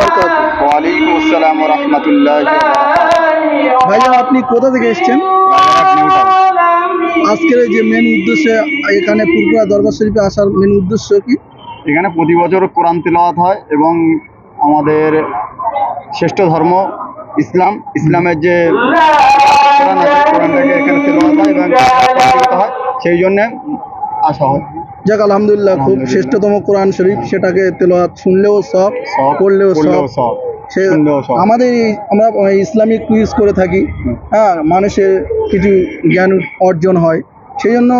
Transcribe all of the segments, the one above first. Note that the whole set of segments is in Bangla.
ওয়ালাইকুম আসসালাম রহমতুল্লাহ ভাইয়া আপনি কোথা থেকে এসেছেন? আজকের যে মেন উদ্দেশ্যে এখানে পুরপুরা দরবার শরীফে আসার মেন উদ্দেশ্য কি? এখানে প্রতি বছর কোরআন তেলাওয়াত হয় এবং আমাদের শ্রেষ্ঠ ধর্ম ইসলাম। ইসলামের যে কোরআন আছে কোরআনটাকে এখানে তেলাওয়াত হয় এবং হয় সেই জন্যে আসা হয়। যাক আলহামদুলিল্লাহ খুব শ্রেষ্ঠতম কোরআন শরীফ সেটাকে তেলাওয়াত শুনলেও সব করলেও সব। সে আমাদের আমরা ইসলামিক কুইজ করে থাকি হ্যাঁ মানুষের কিছু জ্ঞান অর্জন হয়। সেই জন্য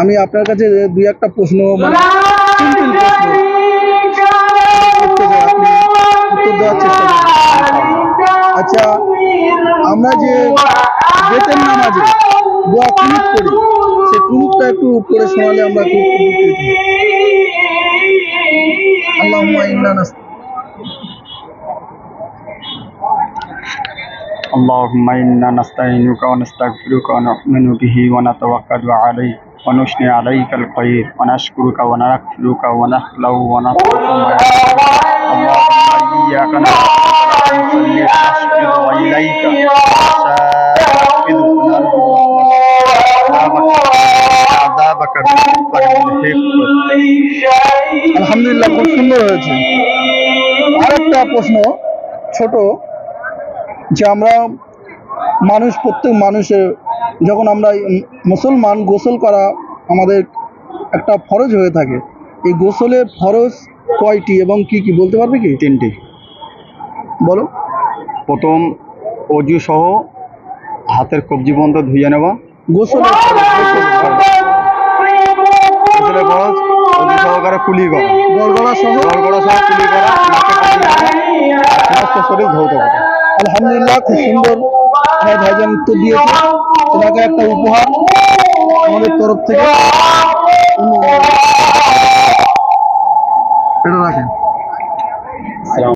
আমি আপনার কাছে দুই একটা প্রশ্ন উত্তর দেওয়ার চেষ্টা আচ্ছা আমরা যে বেতের নামাজে দোয়া কুনুত করি সে কুনুতটা একটু করে শোনালে আমরা খুব উপকৃত হই আল্লাহুম্মা ইন্না নাস اللهم إنا نستعينك ونستغفرك ونؤمن به ونتوكل عليك ونثني عليك الخير ونشكرك ونغفرك ونخلو ونترك ما يعصيك. اللهم إياك نعبد আলহামদুলিল্লাহ খুব সুন্দর হয়েছে। আর একটা প্রশ্ন ছোট যে আমরা মানুষ প্রত্যেক মানুষের যখন আমরা মুসলমান গোসল করা আমাদের একটা ফরজ হয়ে থাকে। এই গোসলের ফরজ কয়টি এবং কি কি বলতে পারবে কি? তিনটি। বলো। প্রথম অজু সহ হাতের কবজি পর্যন্ত ধুয়ে নেওয়া। গোসলের ফরজ, করা কুলি করা শরীর ধৌত করা আলহামদুলিল্লাহ, খুব সুন্দর। ভাইজান উত্তর দিয়েছে। তোমাকে একটা উপহার আমাদের তরফ থেকে। এটা রাখেন।